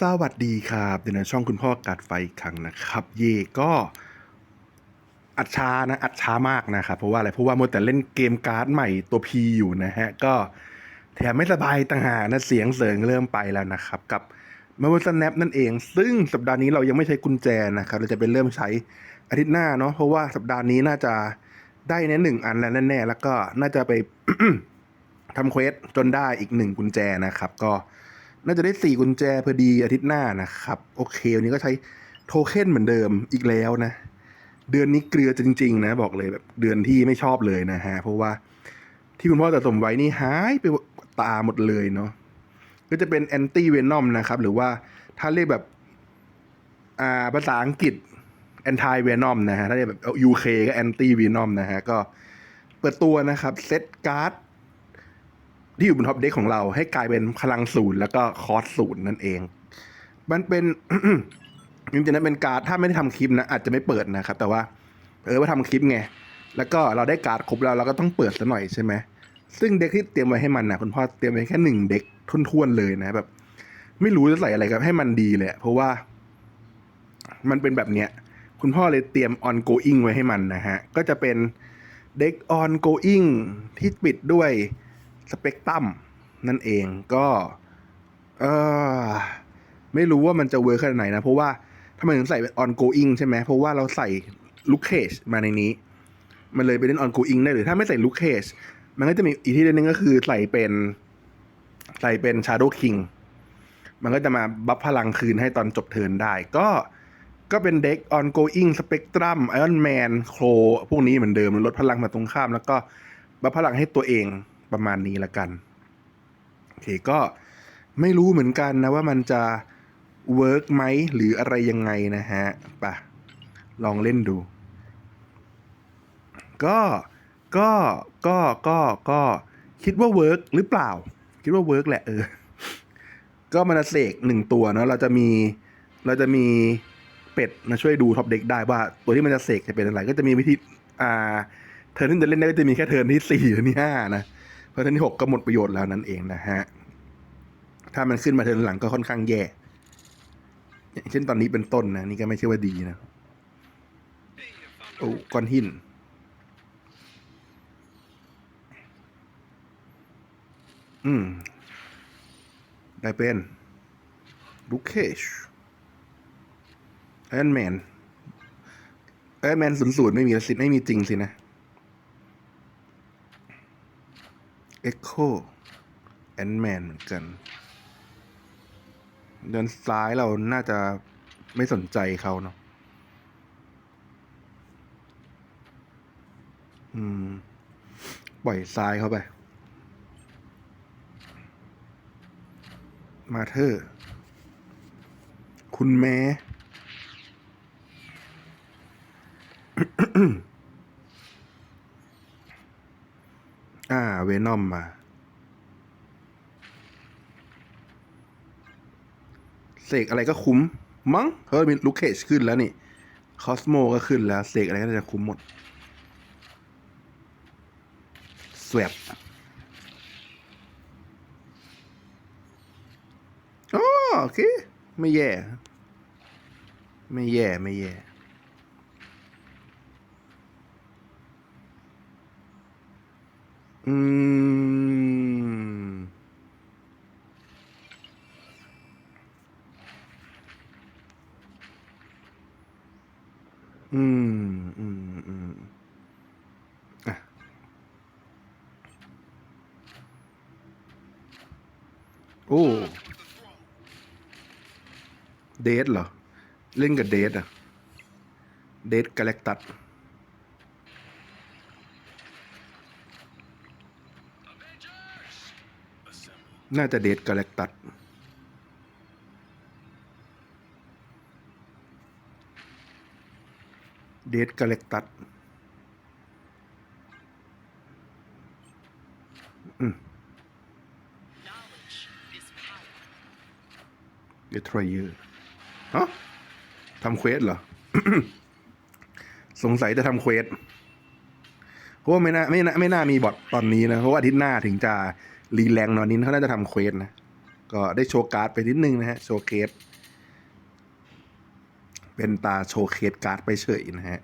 สวัสดีครับเดี๋ยวนช่องคุณพ่อกัดไฟอีกครั้งนะครับ เย่ก็อัดช้านะอัดช้ามากนะครับเพราะว่าอะไรเพราะว่ามัวแต่เล่นเกมการ์ดใหม่ตัวพีอยู่นะฮะก็แถมไม่สบายต่างหากนะเสียงเสริงเริ่มไปแล้วนะครับกับมา v สแนปนั่นเอง ซึ่งสัปดาห์นี้เรายังไม่ใช้กุญแจนะครับเราจะเป็นเริ่มใช้อาทิตย์หน้าเนาะเพราะว่าสัปดาห์นี้น่าจะได้แน่หนึ่งอันแล้วแน่ๆแล้วก็น่าจะไปทำเควสจนได้อีกหนึ่งกุญแจนะครับ ก็ น่าจะได้สี่กุญแจพอดีอาทิตย์หน้านะครับ โอเควันนี้ก็ใช้โทเค็นเหมือนเดิมอีกแล้วนะ เดือนนี้เกลือจริง ๆ นะ บอกเลยแบบเดือนที่ไม่ชอบเลยนะฮะ เพราะว่าที่คุณพ่อสะสมไว้นี่หายไปตาหมดเลยเนาะก็จะเป็นแอนตี้เวนอมนะครับ หรือว่าถ้าเรียกแบบอ่าภาษาอังกฤษแอนตี้เวนอมนะฮะ ถ้าเรียกแบบยูเคก็แอนตี้เวนอมนะฮะ ก็เปิดตัวนะครับเซตการ์ด ที่อยู่บนท็อปเด็กของเราให้กลายเป็นพลังศูนย์แล้วก็คอร์สศูนย์นั่นเอง มันเป็น จริงๆนั้นเป็นการ์ดถ้าไม่ได้ทำคลิปนะอาจจะไม่เปิดนะครับ แต่ว่า เออว่าทำคลิปไงแล้วก็เราได้การ์ดครบแล้วเราก็ต้องเปิดซะหน่อยใช่ไหมซึ่งเด็กที่เตรียมไว้ให้มันนะคุณพ่อเตรียมไว้แค่หนึ่งเด็กทุ่นๆเลยนะแบบ ไม่รู้จะใส่อะไรกับให้มันดีเลยเพราะว่า มันเป็นแบบเนี้ยคุณพ่อเลยเตรียม ongoing ไว้ให้มันนะฮะ ก็จะเป็นเด็ก ongoing ที่ปิดด้วย สเปกตรัมนั่นเองก็เออไม่รู้ว่ามันจะเวิร์คขนาดไหนนะ เพราะว่าทำไมถึงใส่เป็น ongoing ใช่ไหมเพราะว่าเราใส่ look cage มาในนี้ มันเลยไปเล่น ongoing ได้หรือถ้าไม่ใส่ look cage มันก็จะมีอีกที่นึงก็คือใส่เป็นใส่เป็น shadow king มันก็จะมาบัฟพลังคืนให้ตอนจบเทิร์นได้ ก็ก็เป็นเด็ก ongoing spectrum iron man crow พวกนี้เหมือนเดิมลดพลังมาตรงข้าม แล้วก็บัฟพลังให้ตัวเอง ประมาณนี้ละกันโอเคก็ไม่รู้เหมือนกันนะว่ามันจะเวิร์กไหมหรืออะไรยังไงนะฮะปะลองเล่นดู ก็ก็ก็ก็ก็คิดว่าเวิร์กหรือเปล่า คิดว่าเวิร์กแหละเออ ก็มันจะเสกหนึ่งตัวเนาะเราจะมีเราจะมีเป็ดมาช่วยดูท็อปเด็กได้ว่า ตัวที่มันจะเสกจะเป็นอะไร ก็จะมีวิธี อ่า เทิร์นที่จะเล่นได้ก็จะมีแค่เทิร์นที่สี่หรือที่ห้านะ เพราะเทิร์นที่หกก็หมดประโยชน์แล้วนั่นเองนะฮะ ถ้ามันขึ้นมาเทิร์นหลังก็ค่อนข้างแย่ อย่างเช่นตอนนี้เป็นต้นนะ นี่ก็ไม่ใช่ว่าดีนะ โอ้ก้อนหินอืม ได้เป็นลูเคชไอรอนแมนไอรอนแมนศูนย์ศูนย์ไม่มีสิไม่มีจริงสินะ Echo a n t Man เหมือนกัน เดินซ้ายเราน่าจะไม่สนใจเขาเนาะอืม ปล่อยซ้ายเข้าไป มาเธอ คุณแม่ อ่า เวนอมมา เสกอะไรก็คุ้ม มั้งเพราะมีลูเคชขึ้นแล้วนี่ คอสโมก็ขึ้นแล้ว เสกอะไรก็จะคุ้มหมดสวบโอเค ไม่แย่ ไม่แย่ ไม่แย่ อืม อืม อืม อืมอะโอ้ เดทเหรอ เล่นกับเดทอะเดทกาแล็กตัส น่าจะเดทกาแล็กตัสเดทกาแล็กตัสอืมเดทรอยเยอร์ฮะทำเควสเหรอ สงสัยจะทำเควสเพราะว่าไม่น่าไม่น่าไม่น่ามีบอทตอนนี้นะ เพราะว่าอาทิตย์หน้าถึงจะ รีแรงนอนนี้เขาน่าจะทำเควสนะ ก็ได้โชว์การ์ดไปนิดนึงนะฮะ โชว์เคส เป็นตาโชว์เคสการ์ดไปเฉยนะฮะ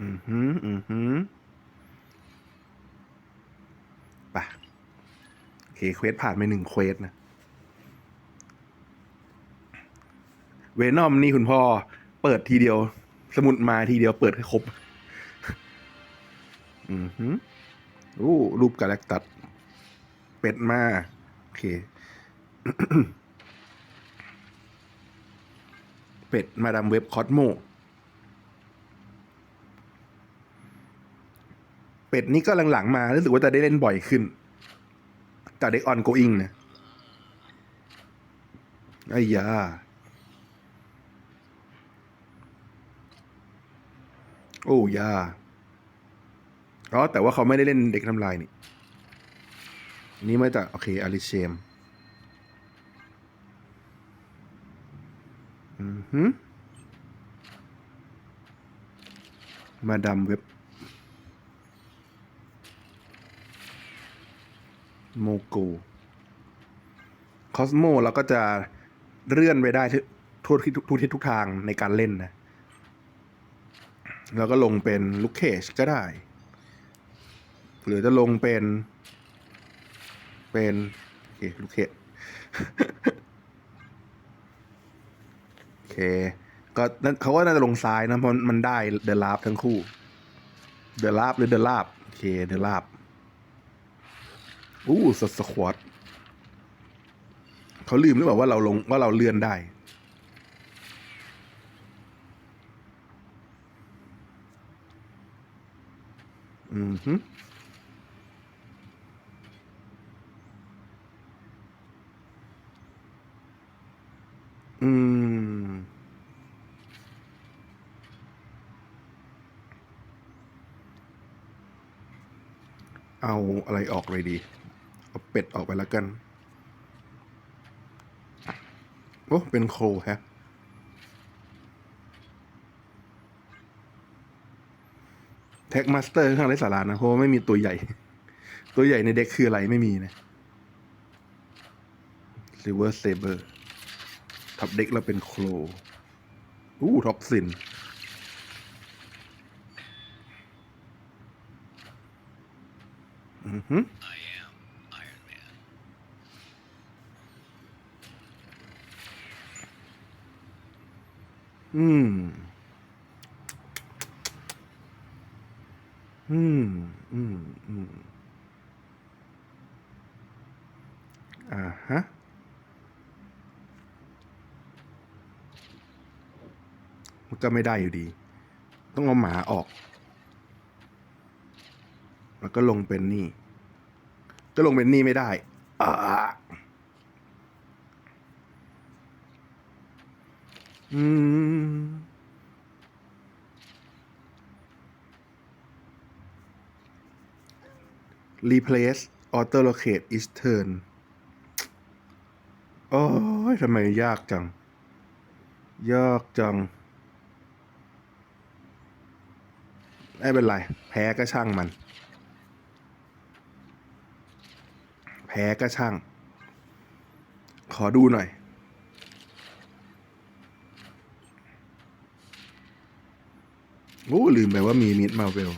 อือหือ อือหือปะโอเคเควสผ่านไปหนึ่งเควสนะ เวนอมนี่คุณพ่อ เปิดทีเดียว สมุดมาทีเดียวเปิดให้ครบ อือหือ อู้รูปกาแล็กตัด เป็ดมา โอเค เป็ดมาดามเว็บคอสโม เป็ดนี่ก็หลังๆมา รู้สึกว่าจะได้เล่นบ่อยขึ้นจากเด็กออนโกอิงนะไอ้ยาโอ้ยา อ๋อแต่ว่าเขาไม่ได้เล่นเด็กทำลายนี่นี่มาจากโอเคอาริเชมอือหือมาดามเว็บ โมโกคอสโมเราก็จะเลื่อนไปได้ทุกทุกทุกทิศทุกทางในการเล่นนะ แล้วก็ลงเป็นลูกเคชก็ได้ หรือจะลงเป็น เป็นโอเคลูกเคชโอเค ก็นั่นเขาก็น่าจะลงซ้ายนะเพราะมันได้เดลาฟทั้งคู่ เดลาฟหรือเดลาฟโอเคเดลาฟอู้สสควอตเขาลืมหรือเปล่าว่าเราลงว่าเราเลื่อนได้อืมฮึอืม เอะไรออกเลยดี เอาเป็ดออกไปแล้วกัน โอ้ เป็นโคฮะแท็กมาสเตอร์ข้างไรสารานะ เพราะว่าไม่มีตัวใหญ่ ตัวใหญ่ในเด็กคืออะไรไม่มีนะซิเวอร์เซเบอร์ทับเด็กเราเป็นโคลอู้ท็อกซิน อือหือ I am Iron Man. อืมอืมอืมอืมอ่าฮะมันก็ไม่ได้อยู่ดี ต้องเอาหมาออก แล้วก็ลงเป็นนี่ ก็ลงเป็นนี่ไม่ได้อ่าอืม replace auto locate each turn โอ้ยทำไมยากจัง ยากจัง ไม่เป็นไร แพ้ก็ช่างมัน แพ้ก็ช่าง ขอดูหน่อย โอ้ลืมไปว่ามีมิดมาเวล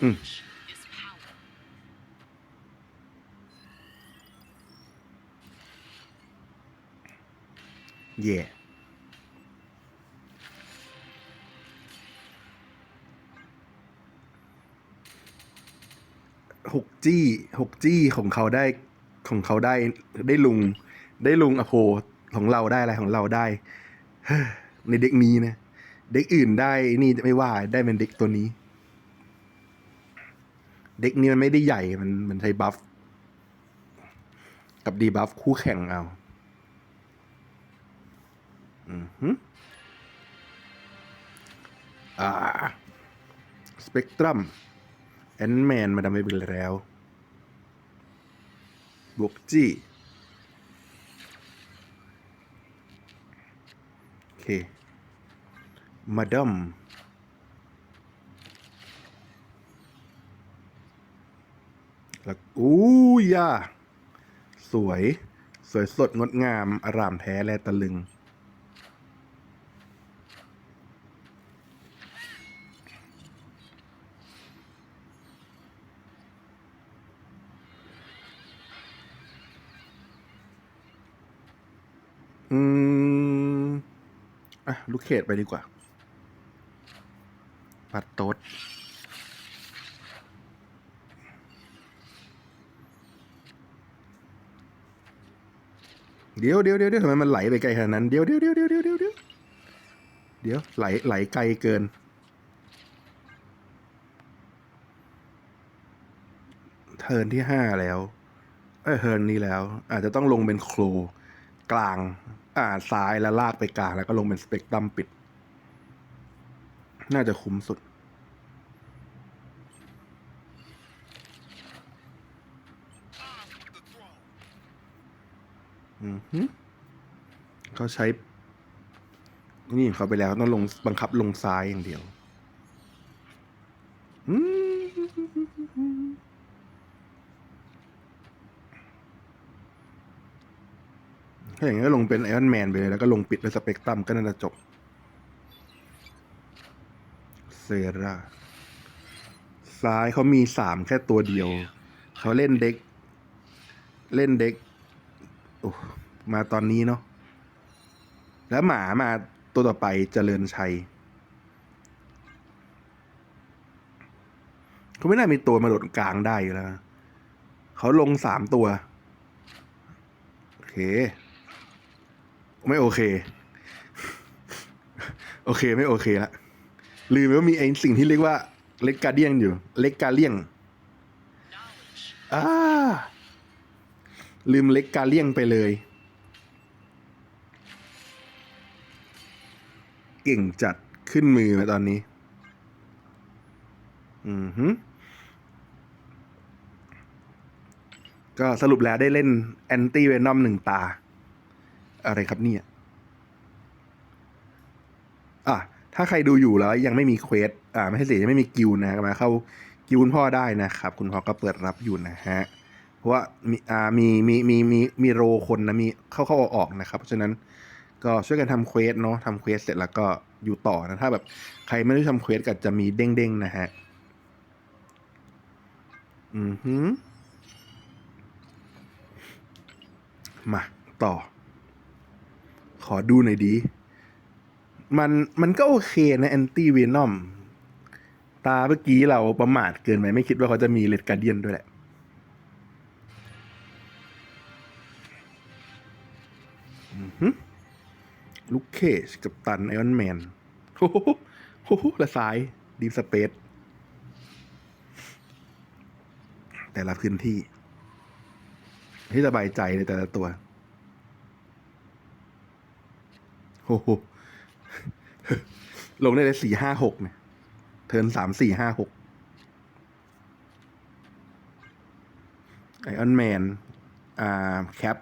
Knowledge is power. แย่ จี้หกจี้ของเขาได้ของเขาได้ได้ลุง ได้ลุงอโพของเราได้อะไรของเราได้ในเด็กนี้นะ เด็กอื่นได้นี่ไม่ว่าได้เป็นเด็กตัวนี้ เด็กนี้มันไม่ได้ใหญ่มันมันใช้บัฟกับดีบัฟคู่แข่งเอา อือหืออ่าสเปกตรัมแอนแมนมาดามไปบิลแล้ว บุกจี้โอเคมาดอมแล้วอู้ยาสวย สวยสดงดงาม อารามแท้และตะลึง อืม อะ ลูกเขตไปดีกว่า ปัดโต๊ดเดี๋ยวเดี๋ยวเดี๋ยวเดี๋ยวทำไมมันไหลไปไกลขนาดนั้น เดี๋ยวเดี๋ยวเดี๋ยวเดี๋ยวเดี๋ยวเดี๋ยวเดี๋ยวเดี๋ยวไหลไหลไกลเกิน เทิร์นที่ห้าแล้ว เอยเทิร์นนี้แล้ว อาจจะต้องลงเป็นโครกลาง อ่าซ้ายแล้วลากไปกลางแล้วก็ลงเป็นสเปกตรัมปิด น่าจะคุ้มสุด อือฮึเขาใช้ นี่เขาไปแล้วต้องลงบังคับลงซ้ายอย่างเดียว อืม ถ้าอย่างนี้ก็ลงเป็นไอรอนแมนไปเลย แล้วก็ลงปิดด้วยสเปกตรัมก็น่าจะจบ เซราซ้ายเขามีสามแค่ตัวเดียว เขาเล่นเด็ก เล่นเด็กโอ้มาตอนนี้เนาะแล้วหมามาตัวต่อไปเจริญชัยเขาไม่น่ามีตัวมาโดดกลางได้แล้ว เขาลงสามตัว โอเค ไม่โอเค โอเคไม่โอเคละลืมไปว่ามีไอ้สิ่งที่เรียกว่าเล็กกาเดียงอยู่ เล็กกาเลียงอ่าลืมเล็กกาเลียงไปเลย เก่งจัดขึ้นมือมาตอนนี้ อือฮึก็สรุปแล้วได้เล่นแอนตี้เวนอมหนึ่งตา อะไรครับเนี่ยอะถ้าใครดูอยู่แล้วยังไม่มีเควสอ่าไม่ใช่สิยังไม่มีกิลนะมาเข้ากิลคุณพ่อได้นะครับ คุณพ่อก็เปิดรับอยู่นะฮะเพราะว่ามีอ่ามีมีมีมีมีโรคนนะมีเข้าเข้าออกออกนะครับ เพราะฉะนั้นก็ช่วยกันทำเควสเนาะทำเควสเสร็จแล้วก็อยู่ต่อนะถ้าแบบใครไม่ได้ทำเควสก็จะมีเด้งเด้งๆนะฮะอือหือมาต่อ ขอดูหน่อยดี มันมันก็โอเคนะแอนตี้เวนอมตาเมื่อกี้เราประมาทเกินไปไม่คิดว่าเขาจะมีเลดการเดียนด้วยแหละลูกเคชกับตันไอออนแมนโอ้โหโอ้โหละซ้ายดีสเปซแต่ละพื้นที่ ที่สบายใจในแต่ละตัว โอ้โหลงได้เลยสี่ห้าหกเนี่ย เทินสามสี่ห้าหกไอออนแมน อ่า แคป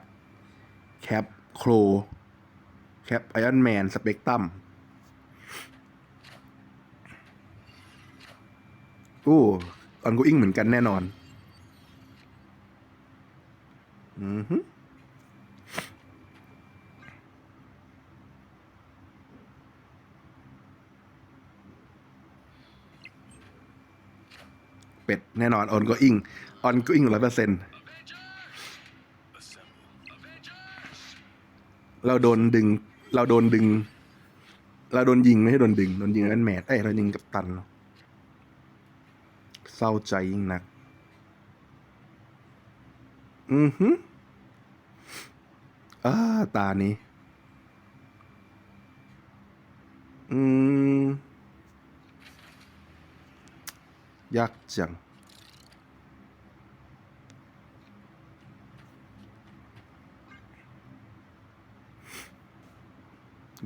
แคป โคร แคป ไอออนแมน สเปกตัมอู้ออนกูอิงเหมือนกันแน่นอน อือฮึ เป็ดแน่นอนออนก็อิงออนก็อิงร้อยเปอร์เซ็นต์เราโดนดึง เราโดนดึง เราโดนยิงไม่ใช่โดนดึง โดนยิงนั่นแมทเอ้ยเรายิงกับตัน เศร้าใจยิ่งนัก อือฮึอ่าตานี้ อืม ยากจัง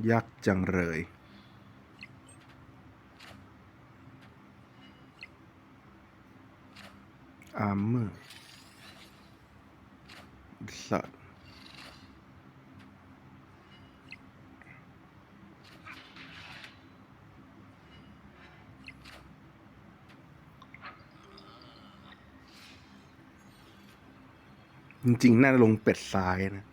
ยากจังเลย อาร์เมอร์สัตว์ จริงๆน่าจะลงเป็ดซ้ายนะ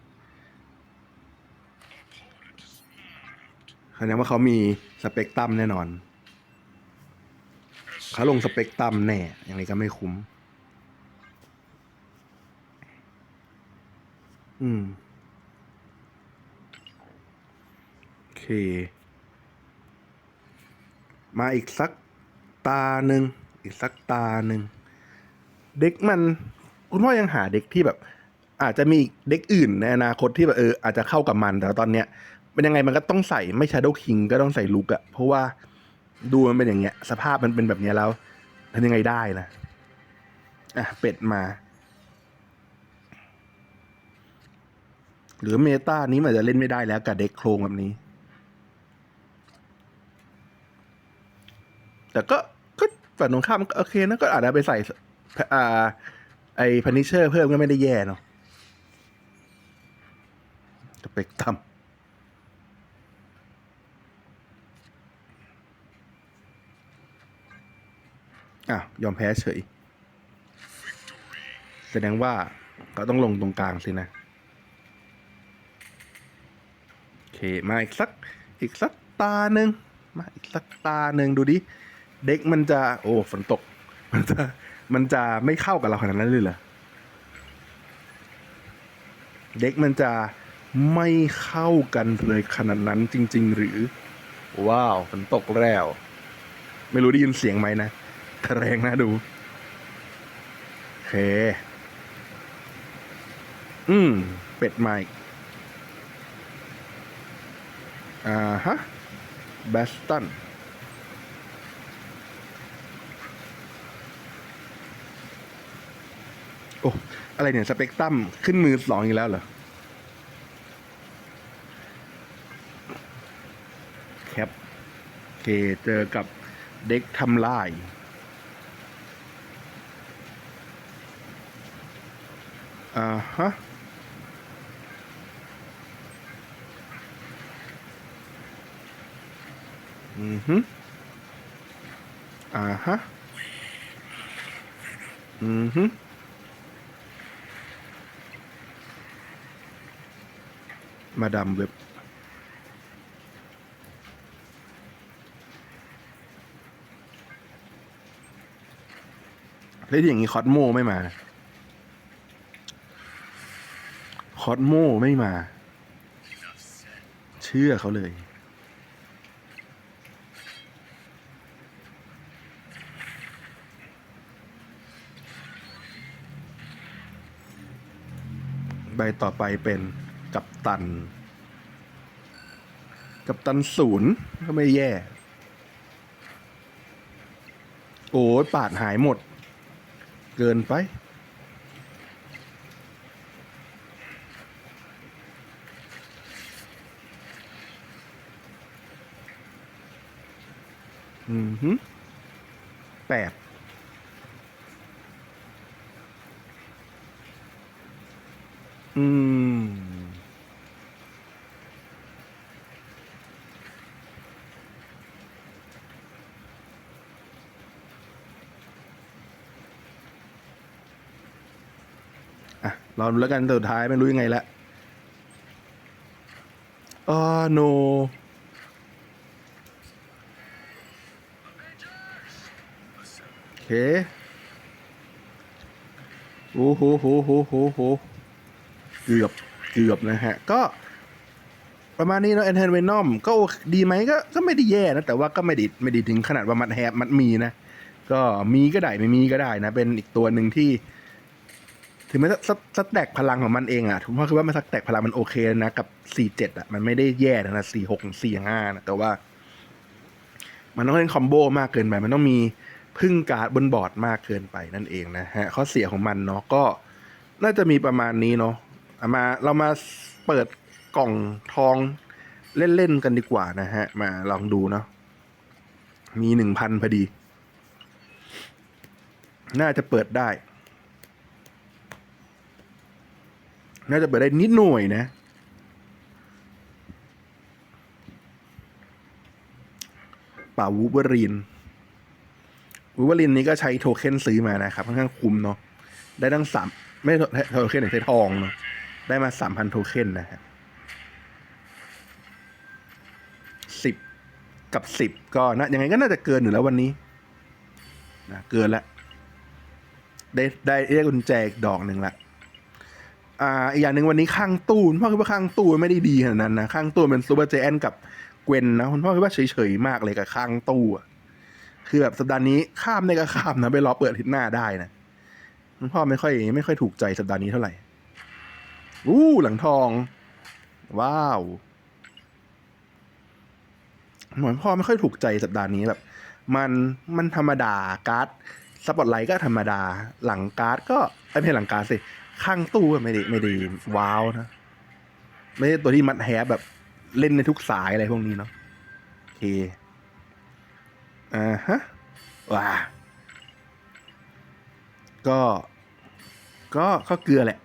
แสดงว่าเขามีสเปกตรัมแน่นอน เขาลงสเปกตรัมแน่อย่างนี้ก็ไม่คุ้ม อืม โอเค มาอีกสักตาหนึ่งอีกสักตาหนึ่ง เด็กมัน คุณพ่อยังหาเด็กที่แบบ อาจจะมีเด็กอื่นในอนาคตที่แบบเอออาจจะเข้ากับมันแต่ตอนเนี้ยเป็นยังไงมันก็ต้องใส่ไม่ Shadow King ก็ต้องใส่ลุกอะเพราะว่าดูมันเป็นอย่างเงี้ย สภาพมันเป็นแบบเนี้ยแล้วทำยังไงได้นะอะเป็ดมา หรือเมตานี้มันจะเล่นไม่ได้แล้วกับเด็กโครงแบบนี้ แต่ก็ก็ฝั่งตรงข้ามก็โอเคนะก็อาจจะไปใส่อ่าไอ้พันิเชอร์เพิ่มก็ไม่ได้แย่เนาะ เปกตัมอะ ยอมแพ้เฉย แสดงว่าก็ต้องลงตรงกลางสินะ โอเค มาอีกสัก อีกสักตาหนึ่งมาอีกสักตาหนึ่งดูดิ เด็กมันจะ โอ้ ฝนตก มันจะ มันจะไม่เข้ากับเราขนาดนั้นเลยเหรอ เด็กมันจะ ไม่เข้ากันเลยขนาดนั้นจริง ๆ หรือ ว้าวฝนตกแล้ว ไม่รู้ได้ยินเสียงไหมนะแต่แรงนะดูโอเค อืม เป็ดไมค์อ่าฮะแบสตันโอ้ อะไรเนี่ย สเปกตรัมขึ้นมือสองอีกแล้วเหรอ แคปโอ เคเจอกับเด็กทำลาย อ่าฮะอือฮึอ่าฮะอือฮึมาดามเว็บ แล้วอย่างนี้คอสโมไม่มา คอสโมไม่มา เชื่อเขาเลย ใบต่อไปเป็นกัปตัน กัปตันศูนย์ก็ไม่แย่ โอ้ยปาดหายหมด เกินไป อืมฮึแปด รอดูแล้วกันแต่สุดท้ายไม่รู้ยังไงละอ๋อโนโอเคโอ้โหโหโหโหโหเกือบเกือบนะฮะ ก็ประมาณนี้เนาะแอนเทนเวนอมก็ดีไหมก็ก็ไม่ได้แย่นะ แต่ว่าก็ไม่ไดีไม่ไดีถึงขนาดว่ามัดแฮบมัดมีนะ ก็มีก็ได้ไม่มีก็ได้นะ เป็นอีกตัวหนึ่งที่ ถึงแม้สสแต็กพลังของมันเองอะผมว่าคือว่ามันสแต็กพลังมันโอเคนะ กับ 4 7อะมันไม่ได้แย่นะนะ4 6 4 5นะแต่ว่า มันต้องเล่นคอมโบมากเกินไป มันต้องมีพึ่งการ์ดบนบอร์ดมากเกินไปนั่นเองนะฮะข้อเสียของมันเนาะก็น่าจะมีประมาณนี้เนาะมาเรามาเปิดกล่องทองเล่น ๆ กันดีกว่านะฮะ มาลองดูเนาะมีหนึ่งพันพอดี น่าจะเปิดได้ น่าจะเปิดได้นิดหน่อยนะ ป่าวูเบอรีนวูเบอรีนนี้ก็ใช้โทเค็นซื้อมานะครับค่อนข้างคุ้มเนาะได้ทั้งสามไม่โทเค็นหรือใช้ทองเนาะได้มาสามพันโทเค็นนะฮะสิบกับสิบก็นะยังไงก็น่าจะเกินอยู่แล้ววันนี้นะเกินล้วได้ได้ได้กุญแจอีกดอกหนึ่งละ อ่าอีกอย่างหนึ่งวันนี้ข้างตู้คุณพ่อคิดว่าข้างตู้ไม่ได้ดีขนาดนั้นนะข้างตู้เป็นซูเปอร์เจแอนกับเกวนนะคุณพ่อคิดว่าเฉยๆมากเลยกับข้างตู้อะคือแบบสัปดาห์นี้ข้ามได้ก็ข้ามนะไปรอเปิดทิตย์หน้าได้นะคุณพ่อไม่ค่อย ไม่ค่อยถูกใจสัปดาห์นี้เท่าไหร่อู้หลังทอง ว้าวเหมือนพ่อไม่ค่อยถูกใจสัปดาห์นี้แบบ มันมันธรรมดาการ์ดสปอตไลท์ก็ธรรมดา หลังการ์ดก็ไม่ใช่หลังการ์ดสิ ข้างตู้ไม่ได้ไม่ได้ว้าวนะ ไม่ใช่ตัวที่มัดแฮปแบบเล่นในทุกสายอะไรพวกนี้เนาะโอเคอ่าฮะว้าก็ก็ก็เกลือแหละ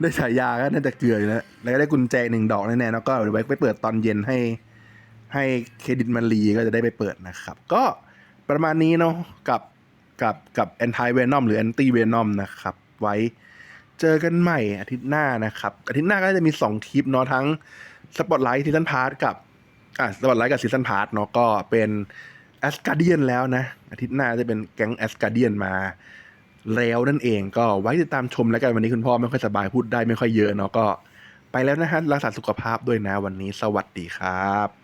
ได้ฉายาก็น่าจะเกลืออยู่แล้ว แล้วก็ได้กุญแจหนึ่งดอกแน่ๆแล้วก็เดี๋ยวไว้ไปเปิดตอนเย็นให้ ให้เครดิตมันรีก็จะได้ไปเปิดนะครับ ก็ประมาณนี้เนาะกับกับกับ anti venom หรือ anti venom นะครับ ไว้ เจอกันใหม่อาทิตย์หน้านะครับ อาทิตย์หน้าก็จะมี2ทริปเนาะทั้ง Spotlight Season Pass กับอะ Spotlight กับ Season Pass เนาะก็เป็น a s g a r d i a n แล้วนะ อาทิตย์หน้าจะเป็นแก๊ง a s g a r d i a n มาแล้วนั่นเองก็ไว้ติดตามชมแล้วกันวันนี้คุณพ่อไม่ค่อยสบายพูดได้ไม่ค่อยเยอะเนาะก็ไปแล้วนะฮะรักษาสุขภาพด้วยนะวันนี้สวัสดีครับ